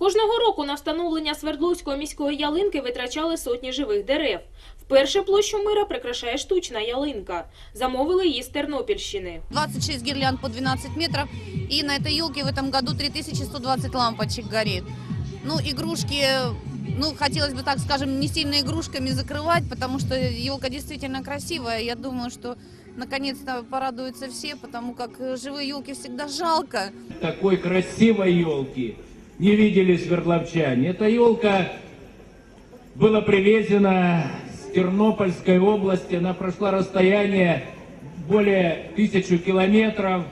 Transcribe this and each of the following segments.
Кожного року на встановлення Свердловської міської ялинки витрачали сотні живих дерев. Вперше площу мира прикрашає штучна ялинка. Замовили її з Тернопільщини. 26 гирлянд по 12 метров. И на этой елке в этом году 3120 лампочек горит. Ну, игрушки, ну, хотелось бы, так скажем, не сильно игрушками закрывать, потому что елка действительно красивая. Я думаю, что наконец-то порадуются все, потому как э, живые елки всегда жалко. Такой красивой елки Не видели свердловчане. Эта елка была привезена с Тернопольской области. Она прошла расстояние более тысячу километров.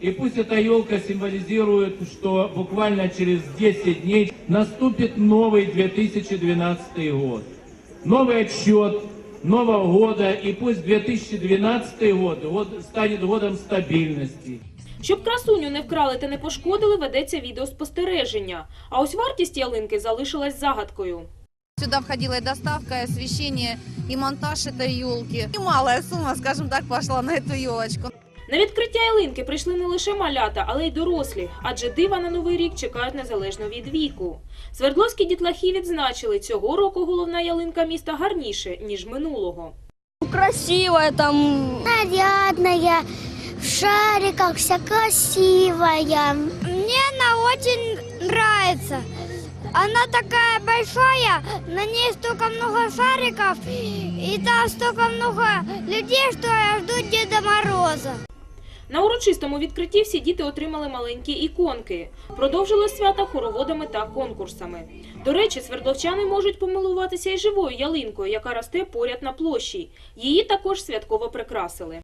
И пусть эта елка символизирует, что буквально через 10 дней наступит новый 2012 год. Новый отсчет Нового года. И пусть 2012 год, год станет годом стабильности. Щоб красуню не вкрали та не пошкодили, ведеться відеоспостереження. А ось вартість ялинки залишилась загадкою. Сюда входила и доставка, и освещение, и монтаж этой елки. Немалая сумма, скажем так, пошла на эту елочку. На відкриття ялинки прийшли не лише малята, але й дорослі, адже дива на новий рік чекають незалежно від віку. Свердловські дітлахи відзначили, цього року головна ялинка міста гарніше, ніж минулого. красивая там. нарядная, в шариках, вся красивая. Мне она очень нравится. Она такая большая, на ней столько много шариков, и там столько много людей, что я жду Деда Мороза. На урочистому відкритті всі діти отримали маленькі іконки. Продовжили свята хороводами та конкурсами. До речі, свердловчани можуть помилуватися і живою ялинкою, яка росте поряд на площі. Її також святково прикрасили.